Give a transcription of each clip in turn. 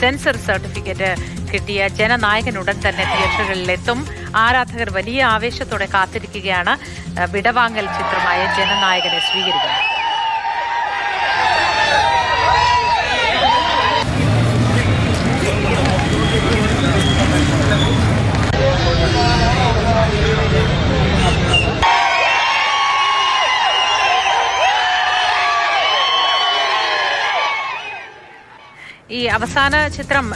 Sensor certificate കിട്ടിയ ജനനായകൻ ഉടൻ തന്നെ തിയേറ്ററുകളിലെത്തും. ആരാധകർ വലിയ ആവേശത്തോടെ കാത്തിരിക്കുകയാണ്. വിടവാങ്ങൽ ചിത്രമായ ജനനായകനെ സ്വീകരിക്കുന്നത് ഈ അവസാന ചിത്രം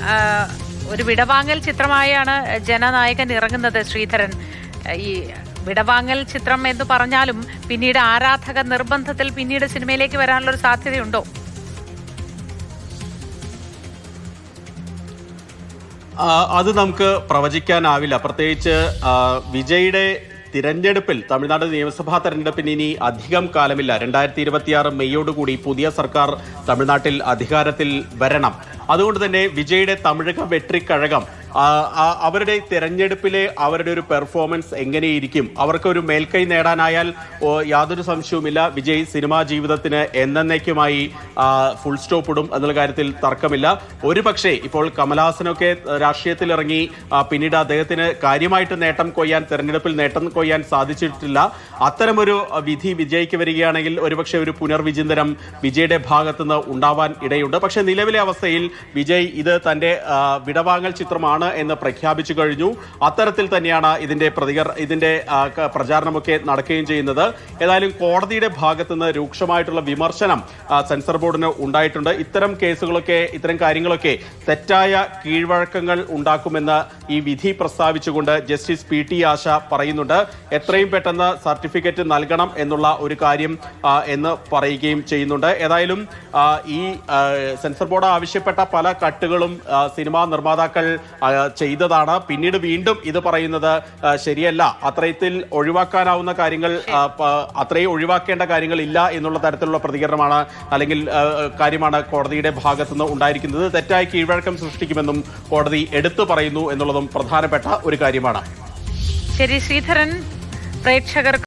ഒരു വിടവാങ്ങൽ ചിത്രമായാണ് ജനനായകൻ ഇറങ്ങുന്നത് ശ്രീധരൻ. ഈ വിടവാങ്ങൽ ചിത്രം എന്ന് പറഞ്ഞാലും പിന്നീട് ആരാധക നിർബന്ധത്തിൽ പിന്നീട് സിനിമയിലേക്ക് വരാനുള്ള ഒരു സാധ്യതയുണ്ടോ? അത് നമുക്ക് പ്രവചിക്കാനാവില്ല. പ്രത്യേകിച്ച് വിജയുടെ തിരഞ്ഞെടുപ്പിൽ തമിഴ്നാട് നിയമസഭാ തെരഞ്ഞെടുപ്പിന് ഇനി അധികം കാലമില്ല. രണ്ടായിരത്തി ഇരുപത്തിയാറ് മെയ്യോടുകൂടി പുതിയ സർക്കാർ തമിഴ്നാട്ടിൽ അധികാരത്തിൽ വരണം. അതുകൊണ്ട് തന്നെ വിജയുടെ തമിഴക വെട്രിക്കഴകം അവരുടെ തിരഞ്ഞെടുപ്പിലെ അവരുടെ ഒരു പെർഫോമൻസ് എങ്ങനെയിരിക്കും? അവർക്ക് ഒരു മേൽക്കൈ നേടാനായാൽ യാതൊരു സംശയവുമില്ല. വിജയ് സിനിമാ ജീവിതത്തിന് എന്നേക്കുമായി ഫുൾ സ്റ്റോപ്പ് ഇടും എന്നുള്ള കാര്യത്തിൽ തർക്കമില്ല. ഒരു പക്ഷേ ഇപ്പോൾ കമലഹാസനൊക്കെ രാഷ്ട്രീയത്തിൽ ഇറങ്ങി പിന്നീട് അദ്ദേഹത്തിന് കാര്യമായിട്ട് നേട്ടം കൊയ്യാൻ തെരഞ്ഞെടുപ്പിൽ നേട്ടം കൊയ്യാൻ സാധിച്ചിട്ടില്ല. അത്തരമൊരു വിധി വിജയ്ക്ക് വരികയാണെങ്കിൽ ഒരുപക്ഷെ ഒരു പുനർവിചിന്തനം വിജയുടെ ഭാഗത്തുനിന്ന് ഉണ്ടാവാൻ ഇടയുണ്ട്. പക്ഷേ നിലവിലെ അവസ്ഥയിൽ വിജയ് ഇത് തന്റെ വിടവാങ്ങൽ ചിത്രമാണ് എന്ന് പ്രഖ്യാപിച്ചു കഴിഞ്ഞു. അത്തരത്തിൽ തന്നെയാണ് ഇതിന്റെ പ്രതികർ ഇതിന്റെ പ്രചാരണമൊക്കെ നടക്കുകയും ചെയ്യുന്നത്. ഏതായാലും കോടതിയുടെ ഭാഗത്തു നിന്ന് രൂക്ഷമായിട്ടുള്ള വിമർശനം സെൻസർ ബോർഡിന് ഉണ്ടായിട്ടുണ്ട്. ഇത്തരം കേസുകളൊക്കെ ഇത്തരം കാര്യങ്ങളൊക്കെ തെറ്റായ കീഴ്വഴക്കങ്ങൾ ഉണ്ടാക്കുമെന്ന് ഈ വിധി പ്രസ്താവിച്ചുകൊണ്ട് ജസ്റ്റിസ് പി ടി ആശ പറയുന്നുണ്ട്. എത്രയും പെട്ടെന്ന് സർട്ടിഫിക്കറ്റ് നൽകണം എന്നുള്ള ഒരു കാര്യം എന്ന് പറയുകയും ചെയ്യുന്നുണ്ട്. ഏതായാലും ഈ സെൻസർ ബോർഡ് ആവശ്യപ്പെട്ട പല കട്ടുകളും സിനിമാ നിർമ്മാതാക്കൾ ചെയ്തതാണ്. പിന്നീട് വീണ്ടും ഇത് പറയുന്നത് ശരിയല്ല. അത്രയത്തിൽ ഒഴിവാക്കാനാവുന്ന കാര്യങ്ങൾ അത്രയും ഒഴിവാക്കേണ്ട കാര്യങ്ങൾ ഇല്ല എന്നുള്ള തരത്തിലുള്ള പ്രതികരണമാണ് അല്ലെങ്കിൽ കാര്യമാണ് കോടതിയുടെ ഭാഗത്തുനിന്ന് ഉണ്ടായിരിക്കുന്നത്. തെറ്റായ കീഴ്വഴക്കം സൃഷ്ടിക്കുമെന്നും കോടതി എടുത്തു പറയുന്നു എന്നുള്ളതും പ്രധാനപ്പെട്ട ഒരു കാര്യമാണ്. ശരി ശ്രീധരൻ. പ്രേക്ഷകർക്ക്